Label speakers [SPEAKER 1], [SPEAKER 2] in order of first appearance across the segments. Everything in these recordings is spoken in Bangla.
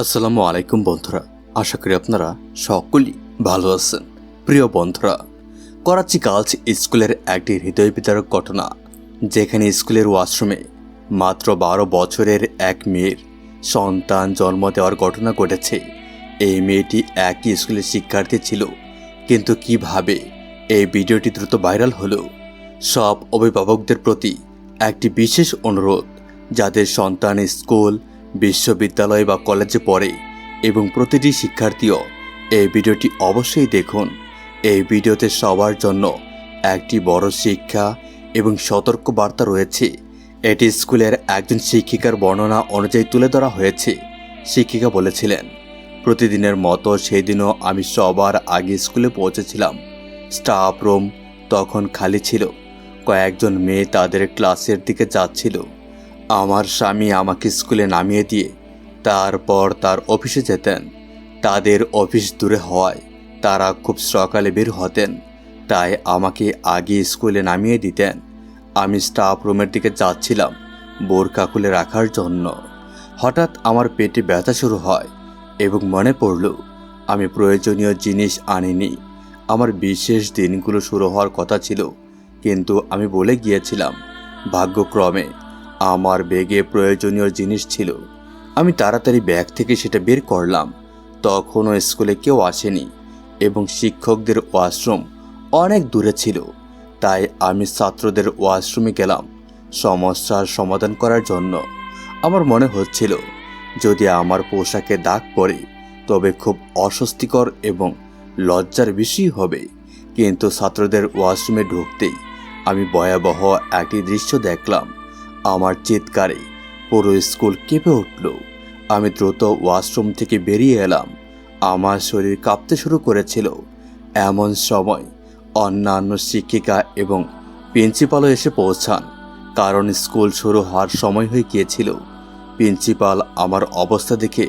[SPEAKER 1] আসসালামু আলাইকুম বন্ধুরা। আশা করি আপনারা সকলেই ভালো আছেন। প্রিয় বন্ধুরা, করাচি গার্লস স্কুলের একটি হৃদয় বিদারক ঘটনা, যেখানে স্কুলের ওয়াশরুমে মাত্র বারো বছরের এক মেয়ের সন্তান জন্ম দেওয়ার ঘটনা ঘটেছে। এই মেয়েটি একই স্কুলের শিক্ষার্থী ছিল, কিন্তু কীভাবে এই ভিডিওটি দ্রুত ভাইরাল হলো, সব অভিভাবকদের প্রতি একটি বিশেষ অনুরোধ যাদের সন্তান স্কুল বিশ্ববিদ্যালয় বা কলেজে পড়ে এবং প্রতিটি শিক্ষার্থীও এই ভিডিওটি অবশ্যই দেখুন। এই ভিডিওতে সবার জন্য একটি বড় শিক্ষা এবং সতর্ক বার্তা রয়েছে। এটি স্কুলের একজন শিক্ষিকার বর্ণনা অনুযায়ী তুলে ধরা হয়েছে। শিক্ষিকা বলেছিলেন, প্রতিদিনের মতো সেই দিনও আমি সবার আগে স্কুলে পৌঁছেছিলাম। স্টাফ রুম তখন খালি ছিল। কয়েকজন মেয়ে তাদের ক্লাসের দিকে যাচ্ছিল। আমার স্বামী আমাকে স্কুলে নামিয়ে দিয়ে তারপর তার অফিসে যেতেন। তাদের অফিস দূরে হওয়ায় তারা খুব সকালে বের হতেন, তাই আমাকে আগে স্কুলে নামিয়ে দিতেন। আমি স্টাফ রুমের দিকে যাচ্ছিলাম বোরকা খুলে রাখার জন্য। হঠাৎ আমার পেটে ব্যথা শুরু হয় এবং মনে পড়ল, আমি প্রয়োজনীয় জিনিস আনিনি। আমার বিশেষ দিনগুলো শুরু হওয়ার কথা ছিল, কিন্তু আমি বলে গিয়েছিলাম, ভাগ্যক্রমে আমার ব্যাগে প্রয়োজনীয় জিনিস ছিল। আমি তাড়াতাড়ি ব্যাগ থেকে সেটা বের করলাম। তখনও স্কুলে কেউ আসেনি এবং শিক্ষকদের ওয়াশরুম অনেক দূরে ছিল। তাই আমি ছাত্রদের ওয়াশরুমে গেলাম সমস্যার সমাধান করার জন্য। আমার মনে হচ্ছিল, যদি আমার পোশাকে দাগ পড়ে, তবে খুব অস্বস্তিকর এবং লজ্জার বিষয় হবে। কিন্তু ছাত্রদের ওয়াশরুমে ঢুকতেই আমি ভয়াবহ একটি দৃশ্য দেখলাম। আমার চিৎকারে। পুরো স্কুল কেঁপে উঠল। আমি দ্রুত ওয়াশরুম থেকে বেরিয়ে এলাম। আমার শরীর কাঁপতে শুরু করেছিল। এমন সময় অন্যান্য শিক্ষিকা এবং প্রিন্সিপালও এসে পৌঁছান, কারণ স্কুল শুরু হওয়ার সময় হয়ে গিয়েছিল। প্রিন্সিপাল আমার অবস্থা দেখে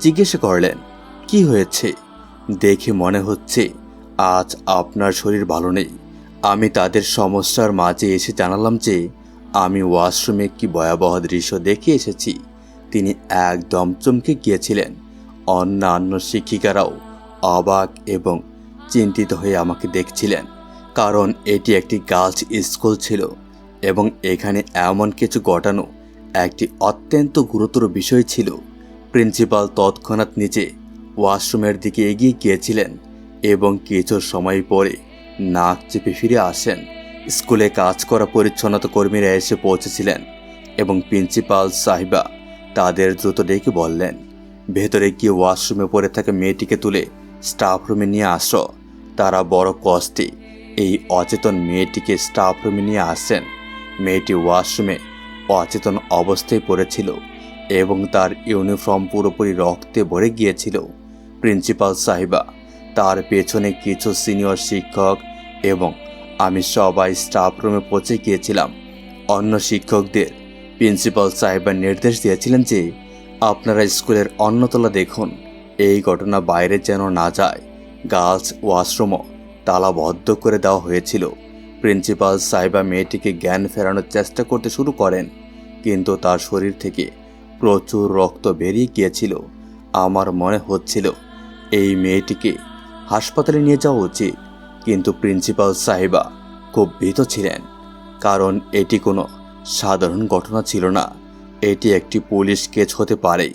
[SPEAKER 1] জিজ্ঞেস করলেন, কি হয়েছে? দেখে মনে হচ্ছে আজ আপনার শরীর ভালো নেই। আমি তাদের সমস্যার মাঝে এসে জানালাম যে আমি ওয়াশরুমে কি ভয়াবহ দৃশ্য দেখে এসেছি। তিনি একদম চমকে গিয়েছিলেন। অন্যান্য শিক্ষিকারাও অবাক এবং চিন্তিত হয়ে আমাকে দেখছিলেন, কারণ এটি একটি গার্লস স্কুল ছিল এবং এখানে এমন কিছু ঘটানো একটি অত্যন্ত গুরুতর বিষয় ছিল। প্রিন্সিপাল তৎক্ষণাৎ নিচে ওয়াশরুমের দিকে এগিয়ে গিয়েছিলেন এবং কিছু সময় পরে নাক চেপে ফিরে আসেন। স্কুলে কাজ করা পরিচ্ছন্নতা কর্মীরা এসে পৌঁছেছিলেন এবং প্রিন্সিপাল সাহিবা তাদের দ্রুত ডেকে বললেন, ভেতরে গিয়ে ওয়াশরুমে পড়ে থাকা মেয়েটিকে তুলে স্টাফ রুমে নিয়ে আসো। তারা বড় কষ্টে এই অচেতন মেয়েটিকে স্টাফ রুমে নিয়ে আসেন মেয়েটি ওয়াশরুমে অচেতন অবস্থায় পড়েছিল এবং তার ইউনিফর্ম পুরোপুরি রক্তে ভরে গিয়েছিল। প্রিন্সিপাল সাহিবা তার পেছনে কিছু সিনিয়র শিক্ষক এবং আমি সবাই স্টাফ রুমে পৌঁছে গিয়েছিলাম। অন্য শিক্ষকদের প্রিন্সিপাল সাহেবের নির্দেশ দিয়েছিলেন যে, আপনারা স্কুলের অন্যতলা দেখুন। এই ঘটনা বাইরে যেন না যায়। গার্লস ওয়াশরুমও তালাবদ্ধ করে দেওয়া হয়েছিল। প্রিন্সিপাল সাহেবা মেয়েটিকে জ্ঞান ফেরানোর চেষ্টা করতে শুরু করেন। কিন্তু তার শরীর থেকে প্রচুর রক্ত বেরিয়ে গিয়েছিল। আমার মনে হচ্ছিল, এই মেয়েটিকে হাসপাতালে নিয়ে যাওয়া উচিত। কিন্তু প্রিন্সিপাল সাহেবা খুব ভীত ছিলেন, কারণ এটি কোনো সাধারণ ঘটনা ছিল না। এটি একটি পুলিশ কেস হতে পারে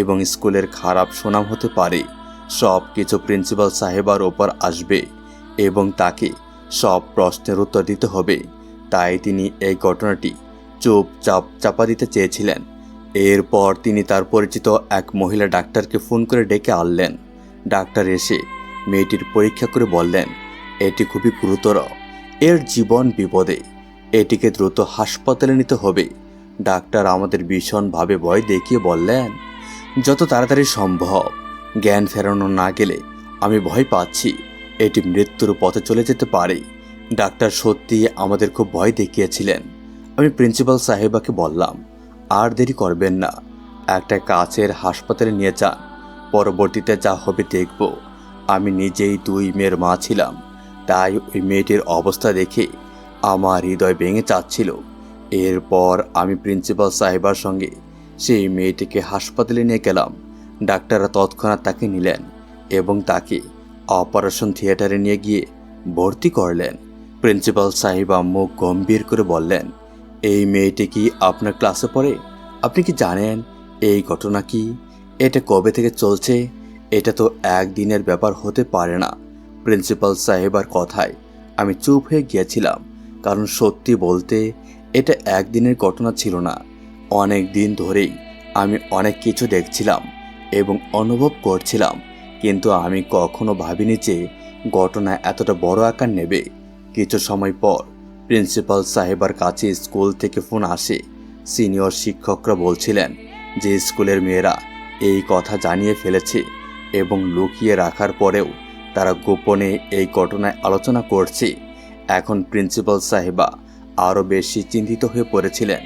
[SPEAKER 1] এবং স্কুলের খারাপ সুনাম হতে পারে। সব কিছু প্রিন্সিপাল সাহেবার ওপর আসবে এবং তাকে সব প্রশ্নের উত্তর দিতে হবে। তাই তিনি এই ঘটনাটি চুপচাপ চাপা দিতে চেয়েছিলেন। এরপর তিনি তার পরিচিত এক মহিলা ডাক্তারকে ফোন করে ডেকে আনলেন। ডাক্তার এসে মেয়েটির পরীক্ষা করে বললেন এটি খুবই গুরুতর। এর জীবন বিপদে। এটিকে দ্রুত হাসপাতালে নিতে হবে। ডাক্তার আমাদের ভীষণভাবে ভয় দেখিয়ে বললেন, যত তাড়াতাড়ি সম্ভব, জ্ঞান ফেরানো না গেলে আমি ভয় পাচ্ছি। এটি মৃত্যুর পথে চলে যেতে পারে। ডাক্তার সত্যি আমাদের খুব ভয় দেখিয়েছিলেন। আমি প্রিন্সিপাল সাহেবাকে বললাম, আর দেরি করবেন না। একটা কাছের হাসপাতালে নিয়ে যান। পরবর্তীতে যা হবে দেখব। আমি নিজেই দুই মেয়ের মা ছিলাম। তাই ওই মেয়েটির অবস্থা দেখে আমার হৃদয় ভেঙে চাচ্ছিল। এরপর আমি প্রিন্সিপাল সাহেবার সঙ্গে সেই মেয়েটিকে হাসপাতালে নিয়ে গেলাম। ডাক্তাররা তৎক্ষণাৎ তাকে নিলেন এবং তাকে অপারেশন থিয়েটারে নিয়ে গিয়ে ভর্তি করলেন। প্রিন্সিপাল সাহেবা মুখ গম্ভীর করে বললেন, এই মেয়েটি কি আপনার ক্লাসে পড়ে? আপনি কি জানেন এই ঘটনা কি? এটা কবে থেকে চলছে? এটা তো একদিনের ব্যাপার হতে পারে না। প্রিন্সিপাল সাহেবার কথায় আমি চুপ হয়ে গিয়েছিলাম, কারণ সত্যি বলতে এটা একদিনের ঘটনা ছিল না। অনেক দিন ধরেই আমি অনেক কিছু দেখছিলাম এবং অনুভব করছিলাম, কিন্তু আমি কখনো ভাবিনি যে ঘটনা এতটা বড় আকার নেবে। কিছু সময় পর প্রিন্সিপাল সাহেবার কাছে স্কুল থেকে ফোন আসে। সিনিয়র শিক্ষকরা বলছিলেন যে স্কুলের মেয়েরা এই কথা জানিয়ে ফেলেছে এবং লুকিয়ে রাখার পরেও তারা গোপনে এই ঘটনায় আলোচনা করছে। এখন প্রিন্সিপাল সাহেবা আরও বেশি চিন্তিত হয়ে পড়েছিলেন।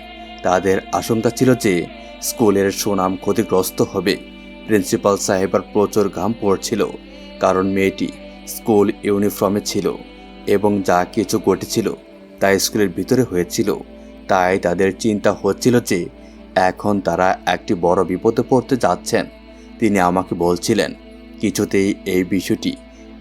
[SPEAKER 1] তাদের আশঙ্কা ছিল যে স্কুলের সুনাম ক্ষতিগ্রস্ত হবে। প্রিন্সিপাল সাহেবার প্রচুর ঘাম পড়ছিল, কারণ মেয়েটি স্কুল ইউনিফর্মে ছিল এবং যা কিছু ঘটেছিল তা স্কুলের ভিতরে হয়েছিল। তাই তাদের চিন্তা হচ্ছিল যে এখন তারা একটি বড় বিপদে পড়তে যাচ্ছেন। তিনি আমাকে বলছিলেন, কিছুতেই এই বিষয়টি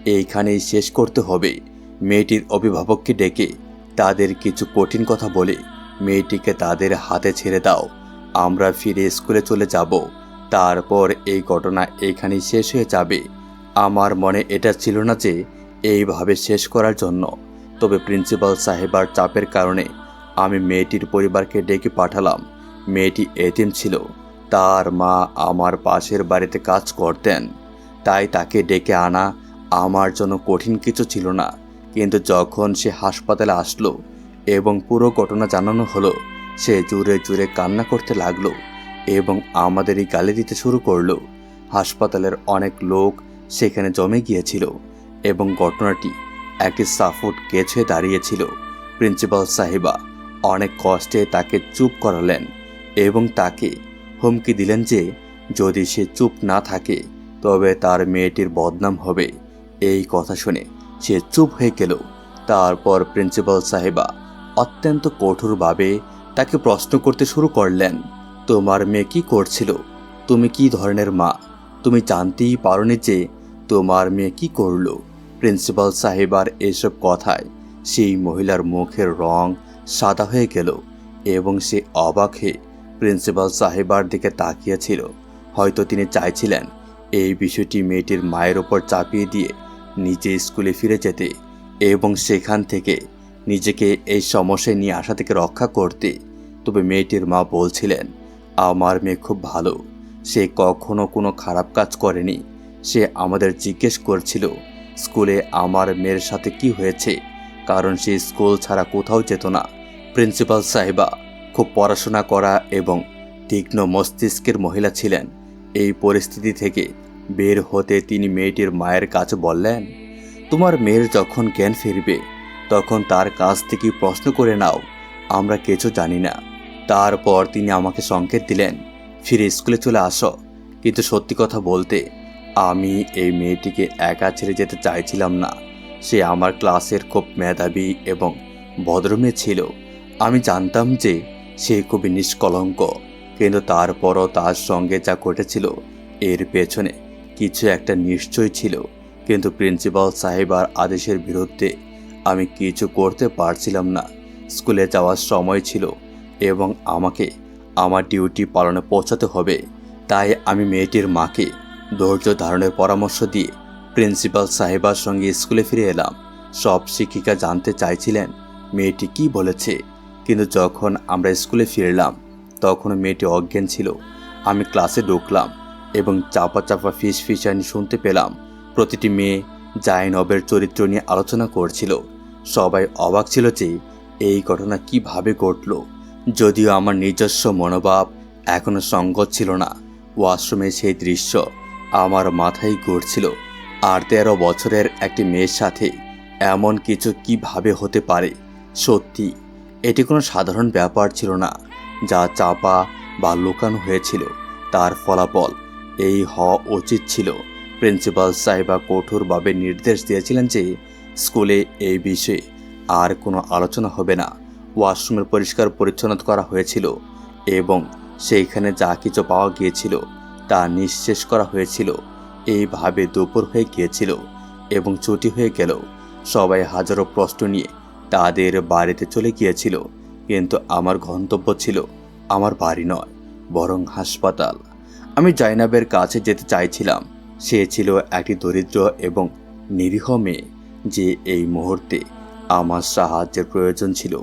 [SPEAKER 1] এইখানেই শেষ করতে হবে। মেয়েটির অভিভাবককে ডেকে তাদের কিছু কঠিন কথা বলে, মেয়েটিকে তাদের হাতে ছেড়ে দাও, আমরা ফিরে স্কুলে চলে যাব। তারপর এই ঘটনা এইখানেই শেষ হয়ে যাবে। আমার মনে এটা ছিল না যে এইভাবে শেষ করার জন্য। তবে প্রিন্সিপাল সাহেবার চাপের কারণে আমি মেয়েটির পরিবারকে ডেকে পাঠালাম। মেয়েটি এতিম ছিল। তার মা আমার পাশের বাড়িতে কাজ করতেন। তাই তাকে ডেকে আনা আমার জন্য কঠিন কিছু ছিল না, কিন্তু যখন সে হাসপাতালে আসলো এবং পুরো ঘটনা জানানো হলো, সে জুড়ে জুড়ে কান্না করতে লাগল এবং আমাদেরই গালি দিতে শুরু করল। হাসপাতালের অনেক লোক সেখানে জমে গিয়েছিল এবং ঘটনাটি একটি সাফুট হয়ে দাঁড়িয়েছিল। প্রিন্সিপাল সাহেবা অনেক কষ্টে তাকে চুপ করালেন এবং তাকে হুমকি দিলেন যে, যদি সে চুপ না থাকে, তবে তার মেয়েটির বদনাম হবে। এই কথা শুনে সে চুপ হয়ে গেল। তারপর প্রিন্সিপাল সাহেবা অত্যন্ত কঠোরভাবে তাকে প্রশ্ন করতে শুরু করলেন, তোমার মেয়ে কি করছিল? তুমি কি ধরনের মা? তুমি জানতেই পারোনি যে তোমার মেয়ে কি করল? প্রিন্সিপাল সাহেবার এসব কথায় সেই মহিলার মুখের রং সাদা হয়ে গেল এবং সে অবাক হয়ে প্রিন্সিপাল সাহেবার দিকে তাকিয়েছিল। হয়তো তিনি চাইছিলেন এই বিষয়টি মেয়েটির মায়ের ওপর চাপিয়ে দিয়ে নিজে স্কুলে ফিরে যেতে এবং সেখান থেকে নিজেকে এই সমস্যায় নিয়ে আসা থেকে রক্ষা করতে। তবে মেয়েটির মা বলছিলেন, আমার মেয়ে খুব ভালো। সে কখনো কোনো খারাপ কাজ করেনি। সে আমাদের জিজ্ঞেস করছিল, স্কুলে আমার মেয়ের সাথে কি হয়েছে? কারণ সে স্কুল ছাড়া কোথাও যেত না। প্রিন্সিপাল সাহেবা খুব পড়াশোনা করা এবং তীক্ষ্ণ মস্তিষ্কের মহিলা ছিলেন। এই পরিস্থিতি থেকে বের হতে তিনি মেয়েটির মায়ের কাছে বললেন, তোমার মেয়ের যখন জ্ঞান ফিরবে, তখন তার কাছ থেকে প্রশ্ন করে নাও, আমরা কিছু জানি না। তারপর তিনি আমাকে সংকেত দিলেন, ফিরে স্কুলে চলে আসো। কিন্তু সত্যি কথা বলতে, আমি এই মেয়েটিকে একা ছেড়ে যেতে চাইছিলাম না। সে আমার ক্লাসের খুব মেধাবী এবং ভদ্রমেয়ে ছিল। আমি জানতাম যে সে খুবই নিষ্কলঙ্ক, কিন্তু তারপরও তার সঙ্গে যা ঘটেছিল, এর পেছনে কিছু একটা নিশ্চয় ছিল, কিন্তু প্রিন্সিপাল সাহেবার আদেশের বিরুদ্ধে আমি কিছু করতে পারছিলাম না। স্কুলে যাওয়ার সময় ছিল এবং আমাকে আমার ডিউটি পালনে পৌঁছাতে হবে, তাই আমি মেয়েটির মাকে ধৈর্য ধারণের পরামর্শ দিয়ে প্রিন্সিপাল সাহেবার সঙ্গে স্কুলে ফিরে এলাম। সব শিক্ষিকা জানতে চাইছিলেন মেয়েটি কি বলেছে, কিন্তু যখন আমরা স্কুলে ফিরলাম, তখন মেয়েটি অজ্ঞান ছিল। আমি ক্লাসে ঢুকলাম এবং চাপা চাপা ফিস ফিসানি শুনতে পেলাম। প্রতিটি মেয়ে জাইনবের চরিত্র নিয়ে আলোচনা করছিল। সবাই অবাক ছিল যে এই ঘটনা কীভাবে ঘটল। যদিও আমার নিজস্ব মনোভাব এখনও সঙ্গত ছিল না। ওয়াশরুমে সেই দৃশ্য আমার মাথায় ঘুরছিল। আর তেরো বছরের একটি মেয়ের সাথে এমন কিছু কীভাবে হতে পারে? সত্যি, এটি কোনো সাধারণ ব্যাপার ছিল না, যা চাপা বা লুকানো হয়েছিল। তার ফলাফল এই হওয়া উচিত ছিল। প্রিন্সিপাল সাহেবা কঠোরভাবে নির্দেশ দিয়েছিলেন যে স্কুলে এই বিষয়ে আর কোনো আলোচনা হবে না। ওয়াশরুমের পরিষ্কার পরিচ্ছন্ন করা হয়েছিল এবং সেইখানে যা কিছু পাওয়া গিয়েছিল তা নিঃশেষ করা হয়েছিল। এইভাবে দুপুর হয়ে গিয়েছিল এবং ছুটি হয়ে গেল। সবাই হাজারো প্রশ্ন নিয়ে তাদের বাড়িতে চলে গিয়েছিল। কিন্তু আমার গন্তব্য ছিল আমার বাড়ি নয়, বরং হাসপাতাল। আমি জাইনাবের কাছে যেতে চাইছিলাম। সে ছিল একটি দরিদ্র এবং নিরীহ মেয়ে যে এই মুহূর্তে আমার সাহায্যের প্রয়োজন ছিল।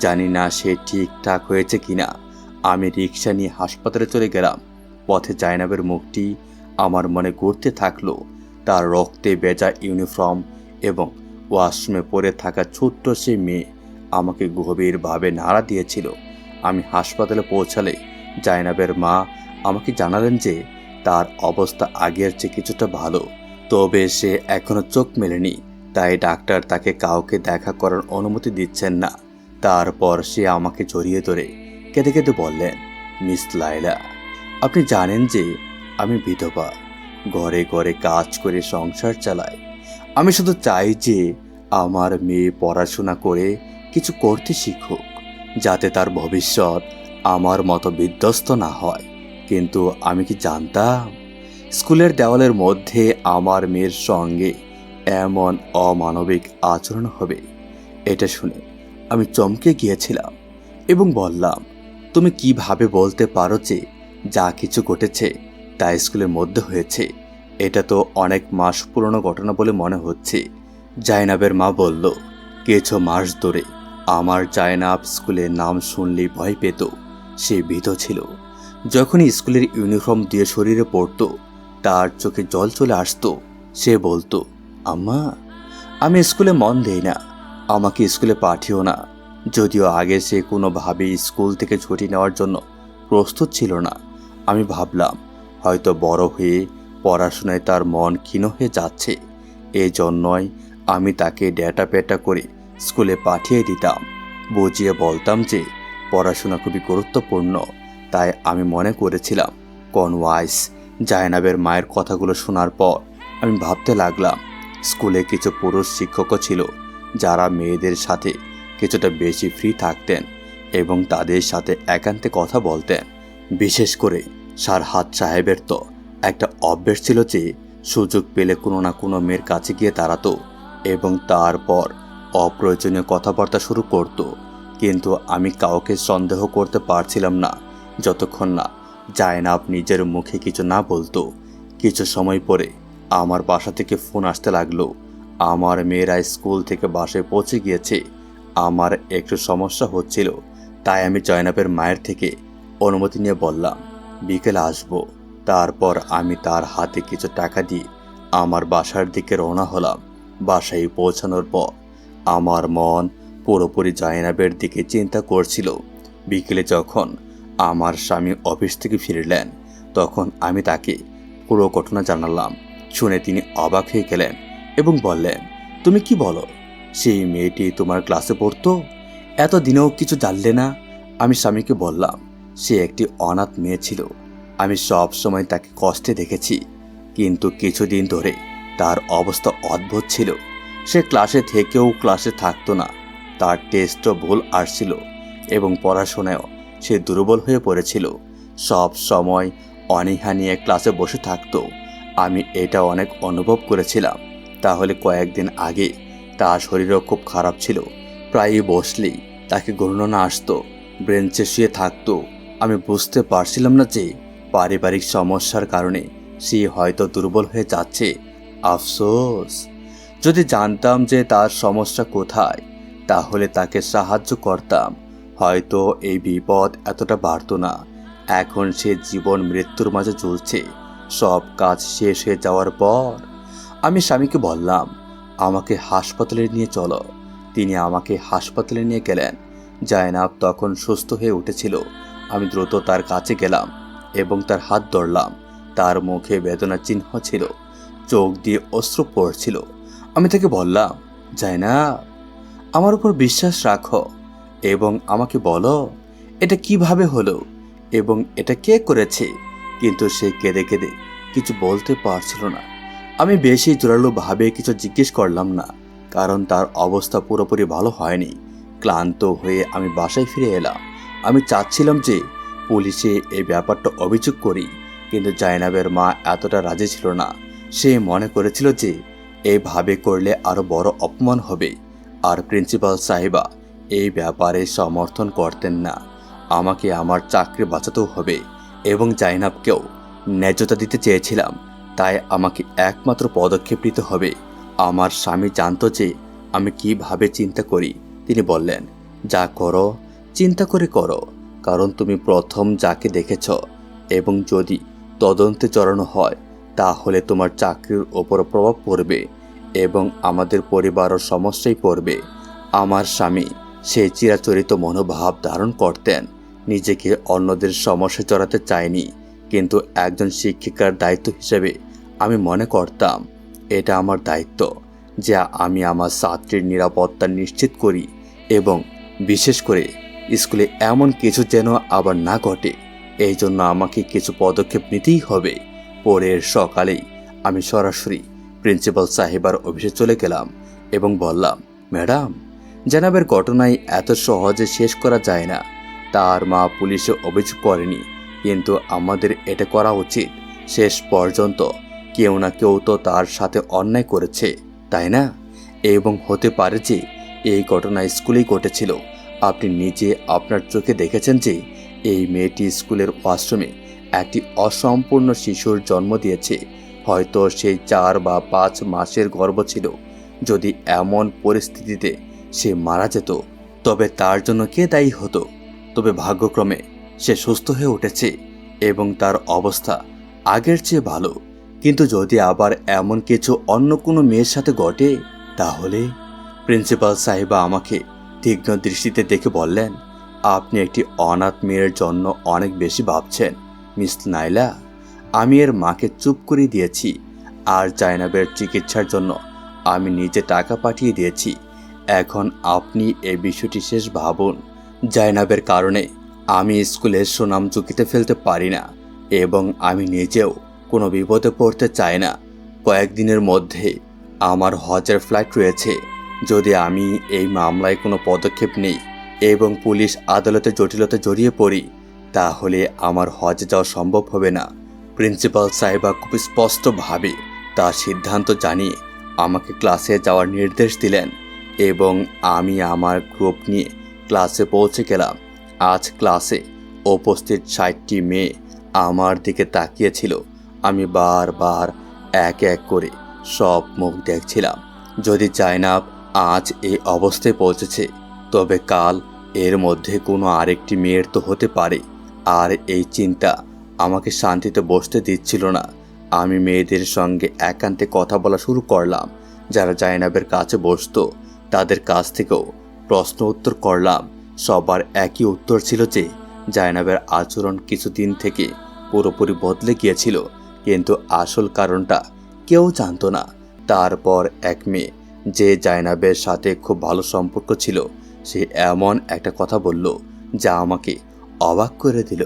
[SPEAKER 1] জানি না সে ঠিকঠাক হয়েছে কিনা। আমি রিক্সা নিয়ে হাসপাতালে চলে গেলাম। পথে জাইনাবের মুখটি আমার মনে ঘুরতে থাকল। তার রক্তে বেজা ইউনিফর্ম এবং ওয়াশরুমে পড়ে থাকা ছোট্ট সে মেয়ে আমাকে গভীরভাবে নাড়া দিয়েছিল। আমি হাসপাতালে পৌঁছালে জাইনাবের মা আমাকে জানালেন যে তার অবস্থা আগের চেয়ে কিছুটা ভালো, তবে সে এখনও চোখ মেলেনি, তাই ডাক্তার তাকে কাউকে দেখা করার অনুমতি দিচ্ছেন না। তারপর সে আমাকে জড়িয়ে ধরে কেঁদে কেঁদে বললেন, মিস লাইলা আপনি জানেন যে আমি বিধবা, ঘরে ঘরে কাজ করে সংসার চালাই। আমি শুধু চাই যে আমার মেয়ে পড়াশোনা করে কিছু করতে শিখুক, যাতে তার ভবিষ্যৎ আমার মতো বিধ্বস্ত না হয়। কিন্তু আমি কি জানতাম? স্কুলের দেওয়ালের মধ্যে আমার মেয়ের সঙ্গে এমন অমানবিক আচরণ হবে। এটা শুনে আমি চমকে গিয়েছিলাম এবং বললাম, তুমি কীভাবে বলতে পারো যে যা কিছু ঘটেছে তা স্কুলের মধ্যে হয়েছে? এটা তো অনেক মাস পুরনো ঘটনা বলে মনে হচ্ছে। জাইনাবের মা বলল, কিছু মাস ধরে আমার জায়নাব স্কুলের নাম শুনলেই ভয় পেত। সে ভীত ছিল। যখনই স্কুলের ইউনিফর্ম দিয়ে শরীরে পড়তো, তার চোখে জল চলে আসতো, সে বলতো, আম্মা, আমি স্কুলে মন দেই না, আমাকে স্কুলে পাঠিও না। যদিও আগে সে কোনোভাবেই স্কুল থেকে ছুটি নেওয়ার জন্য প্রস্তুত ছিল না। আমি ভাবলাম, হয়তো বড় হয়ে পড়াশোনায় তার মন ক্ষীণ হয়ে যাচ্ছে। এই জন্যই আমি তাকে ডেটা পেটা করে স্কুলে পাঠিয়ে দিতাম। বুঝিয়ে বলতাম যে, পড়াশোনা খুবই গুরুত্বপূর্ণ। তাই আমি মনে করেছিলাম কনওয়াইস জায়নাবের মায়ের কথাগুলো শোনার পর আমি ভাবতে লাগলাম, স্কুলে কিছু পুরুষ শিক্ষকও ছিল যারা মেয়েদের সাথে কিছুটা বেশি ফ্রি থাকতেন এবং তাদের সাথে একান্তে কথা বলতেন। বিশেষ করে সারহাত সাহেবের তো একটা অভ্যেস ছিল যে সুযোগ পেলে কোনো না কোনো মেয়ের কাছে গিয়ে দাঁড়াতো এবং তারপর অপ্রয়োজনীয় কথাবার্তা শুরু করত। কিন্তু আমি কাউকে সন্দেহ করতে পারছিলাম না যতক্ষণ না জায়নাব নিজের মুখে কিছু না বলতো। কিছু সময় পরে আমার বাসা থেকে ফোন আসতে লাগল। আমার মেয়েরা স্কুল থেকে বাসায় পৌঁছে গিয়েছে। আমার একটু সমস্যা হচ্ছিল, তাই আমি জয়নাবের মায়ের থেকে অনুমতি নিয়ে বললাম, বিকেলে আসব। তারপর আমি তার হাতে কিছু টাকা দিয়ে আমার বাসার দিকে রওনা হলাম। বাসায় পৌঁছানোর পর আমার মন পুরোপুরি জয়নাবের দিকে চিন্তা করছিল। বিকেলে যখন আমার স্বামী অফিস থেকে ফিরলেন। তখন আমি তাকে পুরো ঘটনা জানালাম। শুনে তিনি অবাক হয়ে গেলেন এবং বললেন, তুমি কি বলো? সেই মেয়েটি তোমার ক্লাসে পড়তো? এতদিনেও কিছু জানলে না? আমি স্বামীকে বললাম, সে একটি অনাথ মেয়ে ছিল। আমি সব সময় তাকে কষ্টে দেখেছি। কিন্তু কিছুদিন ধরে তার অবস্থা অদ্ভুত ছিল। সে ক্লাসে থেকেও ক্লাসে থাকতো না। তার টেস্টও ভুল আসছিল এবং পড়াশোনায়ও সে দুর্বল হয়ে পড়েছিল। সব সময় অনীহা নিয়ে ক্লাসে বসে থাকতো। আমি এটা অনেক অনুভব করেছিলাম। তাহলে কয়েকদিন আগে তার শরীরও খুব খারাপ ছিল। প্রায়ই বসলেই তাকে গণনা আসতো। ব্রেঞ্চে শুয়ে থাকতো। আমি বুঝতে পারছিলাম না যে পারিবারিক সমস্যার কারণে সে হয়তো দুর্বল হয়ে যাচ্ছে। আফসোস। যদি জানতাম যে তার সমস্যা কোথায়, তাহলে তাকে সাহায্য করতাম। হয়তো এই বিপদ এতটা বাড়তো না। এখন সে জীবন মৃত্যুর মাঝে চলছে। সব কাজ শেষ হয়ে যাওয়ার পর আমি স্বামীকে বললাম, আমাকে হাসপাতালে নিয়ে চলো। তিনি আমাকে হাসপাতালে নিয়ে গেলেন। জায়নাব তখন সুস্থ হয়ে উঠেছিল। আমি দ্রুত তার কাছে গেলাম এবং তার হাত ধরলাম। তার মুখে বেদনা চিহ্ন ছিল। চোখ দিয়ে অস্ত্র পড়ছিল। আমি তাকে বললাম, জায়নাব, আমার উপর বিশ্বাস রাখো। এবং আমাকে বলো, এটা কীভাবে হলো এবং এটা কে করেছে? কিন্তু সে কেঁদে কেঁদে কিছু বলতে পারছিল না। আমি বেশি জোরালোভাবে কিছু জিজ্ঞেস করলাম না, কারণ তার অবস্থা পুরোপুরি ভালো হয়নি। ক্লান্ত হয়ে আমি বাসায় ফিরে এলাম। আমি চাচ্ছিলাম যে পুলিশে এই ব্যাপারটা অভিযোগ করি, কিন্তু জাইনাবের মা এতটা রাজি ছিল না। সে মনে করেছিল যে এইভাবে করলে আরও বড় অপমান হবে। আর প্রিন্সিপাল সাহেবা এই ব্যাপারে সমর্থন করতেন না। আমাকে আমার চাকরি বাঁচাতেও হবে এবং জাইনাবকেও ন্যায্যতা দিতে চেয়েছিলাম। তাই আমাকে একমাত্র পদক্ষেপ নিতে হবে। আমার স্বামী জানত যে আমি কীভাবে চিন্তা করি। তিনি বললেন, যা করো, চিন্তা করে করো। কারণ তুমি প্রথম যাকে দেখেছ এবং যদি তদন্তে চড়ানো হয়, তাহলে তোমার চাকরির ওপর প্রভাব পড়বে এবং আমাদের পরিবারও সমস্যায় পড়বে। আমার স্বামী সেই চিরাচরিত মনোভাব ধারণ করতেন। নিজেকে অন্যদের সমস্যা চড়াতে চায়নি কিন্তু একজন শিক্ষিকার দায়িত্ব হিসেবে আমি মনে করতাম, এটা আমার দায়িত্ব যা আমি আমার ছাত্রীর নিরাপত্তা নিশ্চিত করি এবং বিশেষ করে স্কুলে এমন কিছু যেন আবার না ঘটে। এই জন্য আমাকে কিছু পদক্ষেপ নিতেই হবে। পরের সকালেই আমি সরাসরি প্রিন্সিপাল সাহেবার অফিসে চলে গেলাম এবং বললাম, ম্যাডাম জানাবের ঘটনায় এত সহজে শেষ করা যায় না। তার মা পুলিশে অভিযোগ করেনি, কিন্তু আমাদের এটা করা উচিত, শেষ পর্যন্ত। কেউ না কেউ তো তার সাথে অন্যায় করেছে, তাই না? এবং হতে পারে যে এই ঘটনা স্কুলেই ঘটেছিল। আপনি নিজে আপনার চোখে দেখেছেন যে এই মেয়েটি স্কুলের ওয়াশরুমে একটি অসম্পূর্ণ শিশুর জন্ম দিয়েছে। হয়তো সেই চার বা পাঁচ মাসের গর্ভ ছিল। যদি এমন পরিস্থিতিতে সে মারা যেত। তবে তার জন্য কে দায়ী হতো? তবে ভাগ্যক্রমে সে সুস্থ হয়ে উঠেছে এবং তার অবস্থা আগের চেয়ে ভালো। কিন্তু যদি আবার এমন কিছু অন্য কোনো মেয়ের সাথে ঘটে, তাহলে? প্রিন্সিপাল সাহেবা আমাকে তীক্ষ্ণ দৃষ্টিতে দেখে বললেন, আপনি একটি অনাথ মেয়ের জন্য অনেক বেশি ভাবছেন, মিস নাইলা। আমি এর মাকে চুপ করে দিয়েছি। আর জাইনাবের চিকিৎসার জন্য আমি নিজে টাকা পাঠিয়ে দিয়েছি। এখন আপনি এই বিষয়টি শেষ ভাবুন। জাইনাবের কারণে আমি স্কুলের সুনাম ঝুঁকিতে ফেলতে পারি না এবং আমি নিজেও কোনো বিপদে পড়তে চাই না। কয়েকদিনের মধ্যে আমার হজের ফ্লাইট রয়েছে। যদি আমি এই মামলায় কোনো পদক্ষেপ নেই এবং পুলিশ আদালতে জটিলতা জড়িয়ে পড়ি, তাহলে আমার হজে যাওয়া সম্ভব হবে না। প্রিন্সিপাল সাহেবা খুব স্পষ্টভাবে তার সিদ্ধান্ত জানিয়ে আমাকে ক্লাসে যাওয়ার নির্দেশ দিলেন। এবং আমি আমার গ্রুপ নিয়ে ক্লাসে পৌঁছে গেলাম। আজ ক্লাসে উপস্থিত ষাটটি মেয়ে আমার দিকে তাকিয়েছিল। আমি বারবার এক এক করে সব মুখ দেখছিলাম। যদি জাইনাব আজ এই অবস্থায় পৌঁছেছে, তবে কাল এর মধ্যে কোনো আরেকটি মেয়ের তো হতে পারে। আর এই চিন্তা আমাকে শান্তিতে বসতে দিচ্ছিল না। আমি মেয়েদের সঙ্গে একান্তে কথা বলা শুরু করলাম, যারা জাইনাবের কাছে বসতো। তাদের কাছ থেকেও প্রশ্ন উত্তর করলাম। সবার একই উত্তর ছিল যে জাইনাবের আচরণ কিছুদিন থেকে পুরোপুরি বদলে গিয়েছিল, কিন্তু আসল কারণটা কেউ জানতো না। তারপর এক মেয়ে যে জাইনাবের সাথে খুব ভালো সম্পর্ক ছিল, সে এমন একটা কথা বলল, যা আমাকে অবাক করে দিল।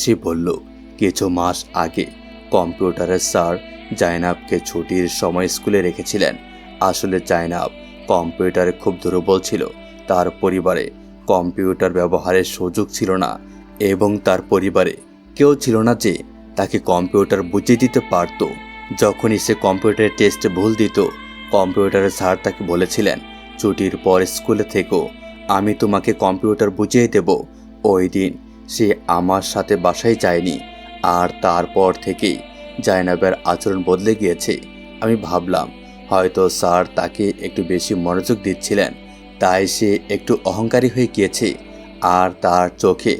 [SPEAKER 1] সে বলল, কিছু মাস আগে কম্পিউটারের স্যার জাইনাবকে ছুটির সময় স্কুলে রেখেছিলেন। আসলে জাইনাব কম্পিউটারে খুব দুর্বল ছিল। তার পরিবারে কম্পিউটার ব্যবহারের সুযোগ ছিল না এবং তার পরিবারে কেউ ছিল না যে তাকে কম্পিউটার বুঝিয়ে দিতে পারত। যখনই সে কম্পিউটারের টেস্টে ভুল দিত, কম্পিউটারের স্যার তাকে বলেছিলেন, ছুটির পর স্কুলে থেকেও আমি তোমাকে কম্পিউটার বুঝিয়ে দেব। ওই দিন সে আমার সাথে বাসায় যায়নি, আর তারপর থেকেই জাইনাবের আচরণ বদলে গিয়েছে। আমি ভাবলাম হয়তো স্যার তাকে একটু বেশি মনোযোগ দিচ্ছিলেন, তাই সে একটু অহংকারী হয়ে গিয়েছে। আর তার চোখে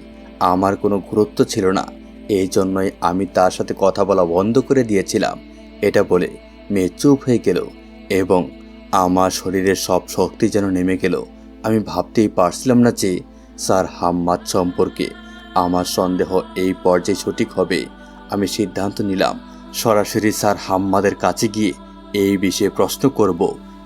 [SPEAKER 1] আমার কোনো গুরুত্ব ছিল না। এই জন্যই আমি তার সাথে কথা বলা বন্ধ করে দিয়েছিলাম। এটা বলে মেয়ে চুপ হয়ে গেল এবং আমার শরীরের সব শক্তি যেন নেমে গেল। আমি ভাবতেই পারছিলাম না যে স্যার হাম্মাদ সম্পর্কে আমার সন্দেহ এই পর্যায়ে সঠিক হবে। আমি সিদ্ধান্ত নিলাম, সরাসরি স্যার হাম্মাদের কাছে গিয়ে এই বিষয়ে প্রশ্ন করব।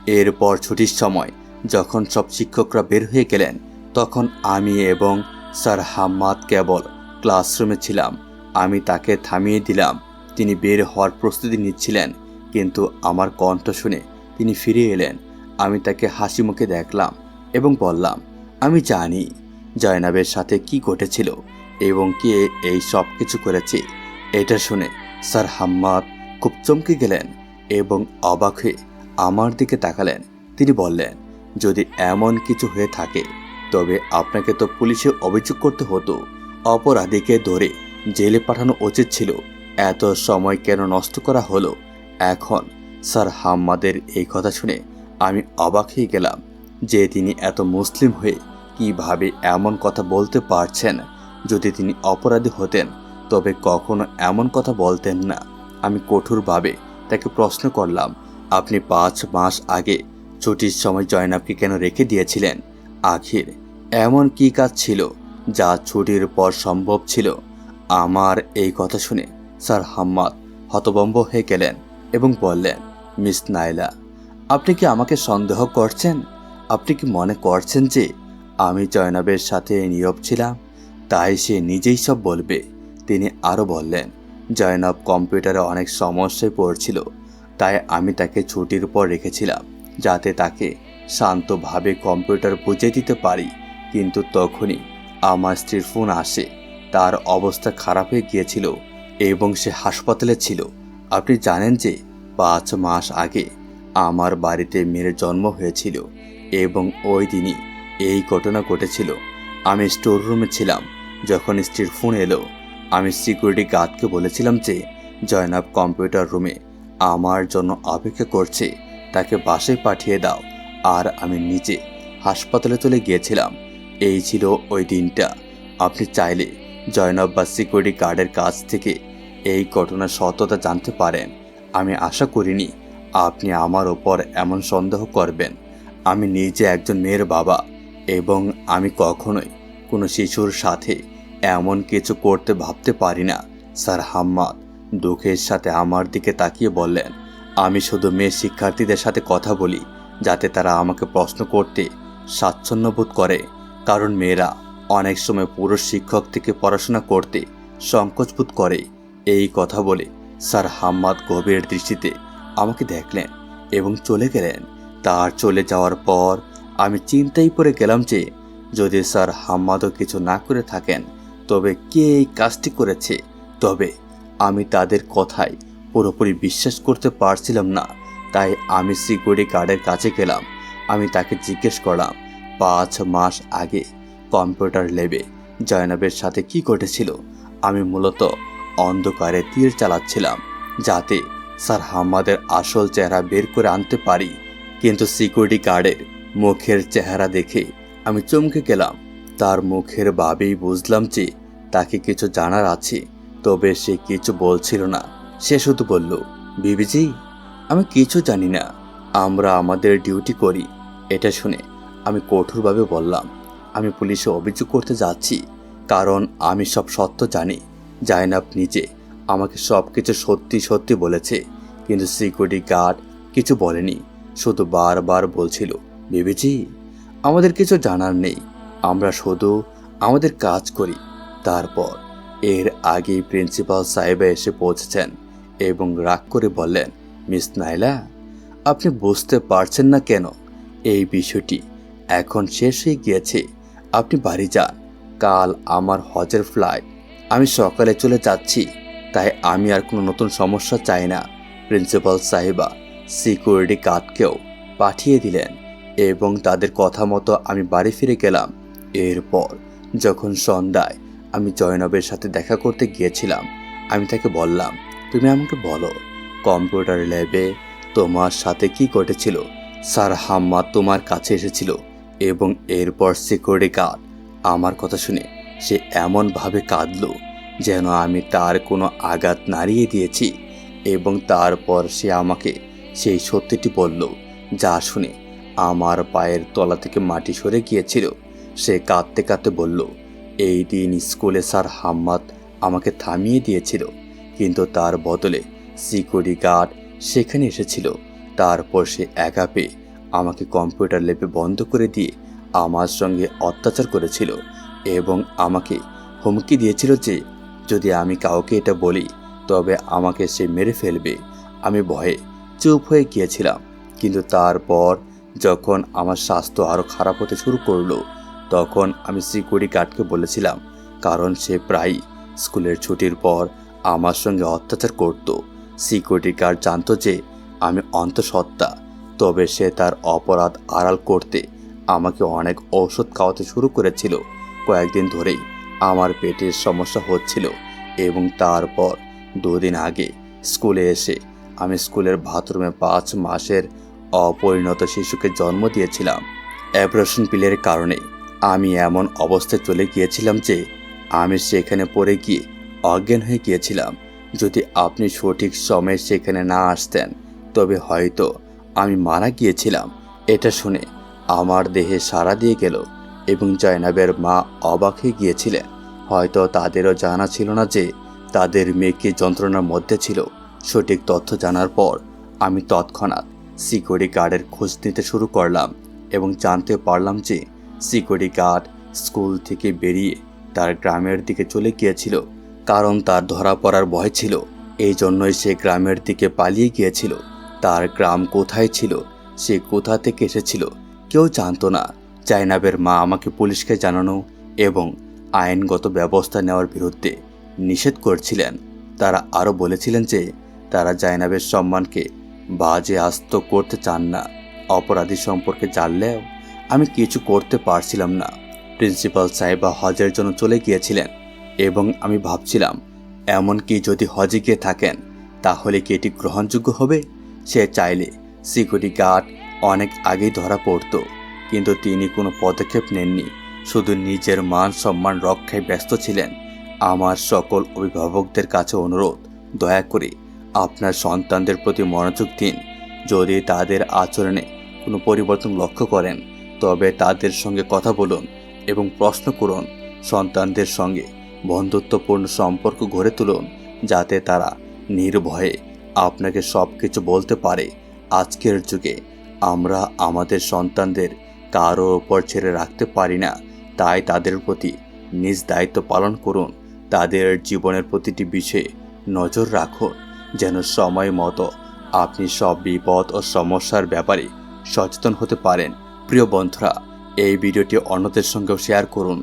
[SPEAKER 1] এরপর ছুটির সময় যখন সব শিক্ষকরা বের হয়ে গেলেন, তখন আমি এবং স্যার হাম্মাদ কেবল ক্লাসরুমে ছিলাম। আমি তাকে থামিয়ে দিলাম। তিনি বের হওয়ার প্রস্তুতি নিচ্ছিলেন, কিন্তু আমার কণ্ঠ শুনে তিনি ফিরে এলেন। আমি তাকে হাসি মুখে দেখলাম এবং বললাম, আমি জানি জয়নাবের সাথে কি ঘটেছিল এবং কে এই সব কিছু করেছে। এটা শুনে স্যার হাম্মাদ খুব চমকে গেলেন। এবং অবাক হয়ে আমার দিকে তাকালেন। তিনি বললেন, যদি এমন কিছু হয়ে থাকে, তবে আপনাকে তো পুলিশে অভিযোগ করতে হতো। অপরাধীকে ধরে জেলে পাঠানো উচিত ছিল। এত সময় কেন নষ্ট করা হলো? এখন স্যার হাম্মাদের এই কথা শুনে আমি অবাক হয়ে গেলাম যে তিনি এত মুসলিম হয়ে কীভাবে এমন কথা বলতে পারছেন। যদি তিনি অপরাধী হতেন, তবে কখনো এমন কথা বলতেন না। আমি কঠোরভাবে তাকে প্রশ্ন করলাম, আপনি পাঁচ মাস আগে ছুটির সময় জয়নাবকে কেন রেখে দিয়েছিলেন? আখির, এমন কি কাজ ছিল যা ছুটির পর সম্ভব ছিল? আমার এই কথা শুনে স্যার হাম্মাদ হতবম্ব হয়ে গেলেন এবং বললেন, মিস নাইলা, আপনি কি আমাকে সন্দেহ করছেন? আপনি কি মনে করছেন যে আমি জয়নাবের সাথে নীরব ছিলাম? তাই সে নিজেই সব বলবে। তিনি আরও বললেন জয়নব কম্পিউটারে অনেক সমস্যায় পড়ছিল, তাই আমি তাকে ছুটির পর রেখেছিলাম যাতে তাকে শান্তভাবে কম্পিউটার বুঝে দিতে পারি। কিন্তু তখনই আমার স্ত্রীর ফোন আসে, তার অবস্থা খারাপ হয়ে গিয়েছিল এবং সে হাসপাতালে ছিল। আপনি জানেন যে পাঁচ মাস আগে আমার বাড়িতে মেয়ের জন্ম হয়েছিল এবং ওই দিনই এই ঘটনা ঘটেছিল। আমি স্টোর রুমে ছিলাম, যখন স্ত্রীর ফোন এলো। আমি সিকিউরিটি গার্ডকে বলেছিলাম যে, জয়নাব কম্পিউটার রুমে আমার জন্য অপেক্ষা করছে, তাকে বাসায় পাঠিয়ে দাও। আর আমি নিজে হাসপাতালে চলে গিয়েছিলাম। এই ছিল ওই দিনটা। আপনি চাইলে জয়নব বা সিকিউরিটি গার্ডের কাছ থেকে এই ঘটনার সত্যতা জানতে পারেন। আমি আশা করিনি আপনি আমার ওপর এমন সন্দেহ করবেন। আমি নিজে একজন মেয়ের বাবা এবং আমি কখনোই কোনো শিশুর সাথে এমন কিছু করতে ভাবতে পারি না। স্যার হাম্মাদ দুঃখের সাথে আমার দিকে তাকিয়ে বললেন, আমি শুধু মেয়ে শিক্ষার্থীদের সাথে কথা বলি, যাতে তারা আমাকে প্রশ্ন করতে স্বাচ্ছন্দ্য বোধ করে। কারণ মেয়েরা অনেক সময় পুরুষ শিক্ষক থেকে পড়াশোনা করতে সংকোচ বোধ করে। এই কথা বলে স্যার হাম্মাদ গভীর দৃষ্টিতে আমাকে দেখলেন এবং চলে গেলেন। তার চলে যাওয়ার পর আমি চিন্তায় পড়ে গেলাম যে, যদি স্যার হাম্মাদও কিছু না করে থাকেন তবে কে এই কাজটি করেছে? তবে আমি তাদের কথায় পুরোপুরি বিশ্বাস করতে পারছিলাম না, তাই আমি সিকিউরিটি গার্ডের কাছে গেলাম। আমি তাকে জিজ্ঞেস করলাম, পাঁচ মাস আগে কম্পিউটার লেবে জয়নবের সাথে কি ঘটেছিল? আমি মূলত অন্ধকারে তীর চালাচ্ছিলাম, যাতে স্যার হাম্মাদের আসল চেহারা বের করে আনতে পারি। কিন্তু সিকিউরিটি গার্ডের মুখের চেহারা দেখে আমি চমকে গেলাম। তার মুখের ভাবেই বুঝলাম যে তাকে কিছু জানার আছে, তবে সে কিছু বলছিল না। সে শুধু বলল, বিবিজি, আমি কিছু জানি না। আমরা আমাদের ডিউটি করি। এটা শুনে আমি কঠোরভাবে বললাম, আমি পুলিশে অভিযোগ করতে যাচ্ছি, কারণ আমি সব সত্য জানি। জাইনাব নিজে আমাকে সব কিছু সত্যি সত্যি বলেছে, কিন্তু সিকিউরিটি গার্ড কিছু বলেনি, শুধু বারবার বলছিল, বিবিজি, আমাদের কিছু জানার নেই। আমরা শুধু আমাদের কাজ করি। তারপর এর আগেই প্রিন্সিপাল সাহেবা এসে পৌঁছেছেন এবং রাগ করে বললেন, মিস নাইলা, আপনি বুঝতে পারছেন না কেন? এই বিষয়টি এখন শেষ হয়ে গিয়েছে। আপনি বাড়ি যান। কাল আমার হজের ফ্লাইট আমি সকালে চলে যাচ্ছি। তাই আমি আর কোনো নতুন সমস্যা চাই না। প্রিন্সিপাল সাহেবা সিকিউরিটি গার্ডকেও পাঠিয়ে দিলেন এবং তাদের কথা মতো আমি বাড়ি ফিরে গেলাম। এরপর যখন সন্ধ্যায় আমি জয়নবের সাথে দেখা করতে গিয়েছিলাম। আমি তাকে বললাম, তুমি আমাকে বলো, কম্পিউটার ল্যাবে তোমার সাথে কি ঘটেছিল? স্যার হাম্মা তোমার কাছে এসেছিল এবং এরপর সিকিউরিটি গার্ড আমার কথা শুনে সে এমনভাবে কাঁদল যেন আমি তার কোনো আঘাত নাড়িয়ে দিয়েছি এবং তারপর সে আমাকে সেই সত্যিটি বলল, যা শুনে আমার পায়ের তলা থেকে মাটি সরে গিয়েছিল। সে কাঁদতে কাঁদতে বলল এই দিন স্কুলে স্যার হাম্মাদ আমাকে থামিয়ে দিয়েছিল, কিন্তু তার বদলে সিকিউরিটি গার্ড সেখানে এসেছিল। তারপর সে একা পেয়ে আমাকে কম্পিউটার ল্যাবে বন্ধ করে দিয়ে আমার সঙ্গে অত্যাচার করেছিল এবং আমাকে হুমকি দিয়েছিল যে, যদি আমি কাউকে এটা বলি, তবে আমাকে সে মেরে ফেলবে। আমি ভয়ে চুপ হয়ে গিয়েছিলাম, কিন্তু তারপর যখন আমার স্বাস্থ্য আরও খারাপ হতে শুরু করল তখন আমি সিকিউরিটি গার্ডকে বলেছিলাম, কারণ সে প্রায়ই স্কুলের ছুটির পর আমার সঙ্গে অত্যাচার করত। সিকিউরিটি গার্ড জানতো যে আমি অন্তঃসত্ত্বা, তবে সে তার অপরাধ আড়াল করতে আমাকে অনেক ঔষধ খাওয়াতে শুরু করেছিল। কয়েকদিন ধরেই আমার পেটের সমস্যা হচ্ছিল এবং তারপর দুদিন আগে স্কুলে এসে আমি স্কুলের বাথরুমে পাঁচ মাসের অপরিণত শিশুকে জন্ম দিয়েছিলাম। অ্যাব্রেশন পিলের কারণে আমি এমন অবস্থায় চলে গিয়েছিলাম যে আমি সেখানে পড়ে গিয়ে অজ্ঞান হয়ে গিয়েছিলাম। যদি আপনি সঠিক সময়ে সেখানে না আসতেন, তবে হয়তো আমি মারা গিয়েছিলাম। এটা শুনে আমার দেহে সাড়া দিয়ে গেল এবং জয়নাবের মা অবাক হয়ে গিয়েছিলেন। হয়তো তাদেরও জানা ছিল না যে তাদের মেয়েকে যন্ত্রণার মধ্যে ছিল। সঠিক তথ্য জানার পর আমি তৎক্ষণাৎ সিকিউরিটি গার্ডের খোঁজ নিতে শুরু করলাম এবং জানতে পারলাম যে সিকিউরিটি গার্ড স্কুল থেকে বেরিয়ে তার গ্রামের দিকে চলে গিয়েছিল, কারণ তার ধরা পড়ার ভয় ছিল। এই জন্যই সে গ্রামের দিকে পালিয়ে গিয়েছিল। তার গ্রাম কোথায় ছিল, সে কোথা থেকে এসেছিল, কেউ জানতো না। জাইনাবের মা আমাকে পুলিশকে জানানো এবং আইনগত ব্যবস্থা নেওয়ার বিরুদ্ধে নিষেধ করছিলেন। তারা আরও বলেছিলেন যে, তারা জাইনাবের সম্মানকে বাজে আস্ত করতে চান না। অপরাধী সম্পর্কে জানলেও আমি কিছু করতে পারছিলাম না। প্রিন্সিপাল সাহেবা হজের জন্য চলে গিয়েছিলেন এবং আমি ভাবছিলাম এমনকি যদি হজে গিয়ে থাকেন, তাহলে কি এটি গ্রহণযোগ্য হবে? সে চাইলে সিকিউরিটি গার্ড অনেক আগেই ধরা পড়তো, কিন্তু তিনি কোনো পদক্ষেপ নেননি। শুধু নিজের মান সম্মান রক্ষায় ব্যস্ত ছিলেন। আমার সকল অভিভাবকদের কাছে অনুরোধ, দয়া করে আপনার সন্তানদের প্রতি মনোযোগ দিন। যদি তাদের আচরণে কোনো পরিবর্তন লক্ষ্য করেন তবে তাদের সঙ্গে কথা বলুন এবং প্রশ্ন করুন সন্তানদের সঙ্গে বন্ধুত্বপূর্ণ সম্পর্ক গড়ে তুলুন যাতে তারা নির্ভয়ে আপনাকে সব কিছু বলতে পারে। আজকের যুগে আমরা আমাদের সন্তানদের কারও ওপর ছেড়ে রাখতে পারি না। তাই তাদের প্রতি নিজ দায়িত্ব পালন করুন। তাদের জীবনের প্রতিটি বিষয়ে নজর রাখুন যেন সময় মতো আপনি সব বিপদ ও সমস্যার ব্যাপারে সচেতন হতে পারেন। প্রিয় বন্ধুরা, এই ভিডিওটি অন্যদের সঙ্গেও শেয়ার করুন।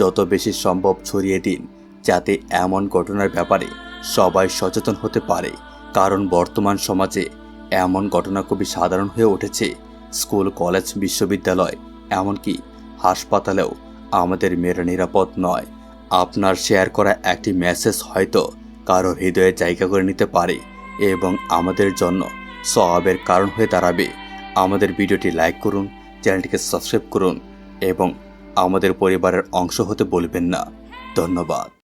[SPEAKER 1] যত বেশি সম্ভব ছড়িয়ে দিন, যাতে এমন ঘটনার ব্যাপারে সবাই সচেতন হতে পারে। কারণ বর্তমান সমাজে এমন ঘটনা খুবই সাধারণ হয়ে উঠেছে। স্কুল, কলেজ, বিশ্ববিদ্যালয়, এমনকি হাসপাতালেও আমাদের মেয়েরা নিরাপদ নয়। আপনার শেয়ার করা একটি মেসেজ হয়তো কারও হৃদয়ে জায়গা করে নিতে পারে এবং আমাদের জন্য সবাবের কারণ হয়ে দাঁড়াবে। আমাদের ভিডিওটি লাইক করুন চ্যানেলটিকে সাবস্ক্রাইব করুন এবং আমাদের পরিবারের অংশ হতে বলবেন না। ধন্যবাদ।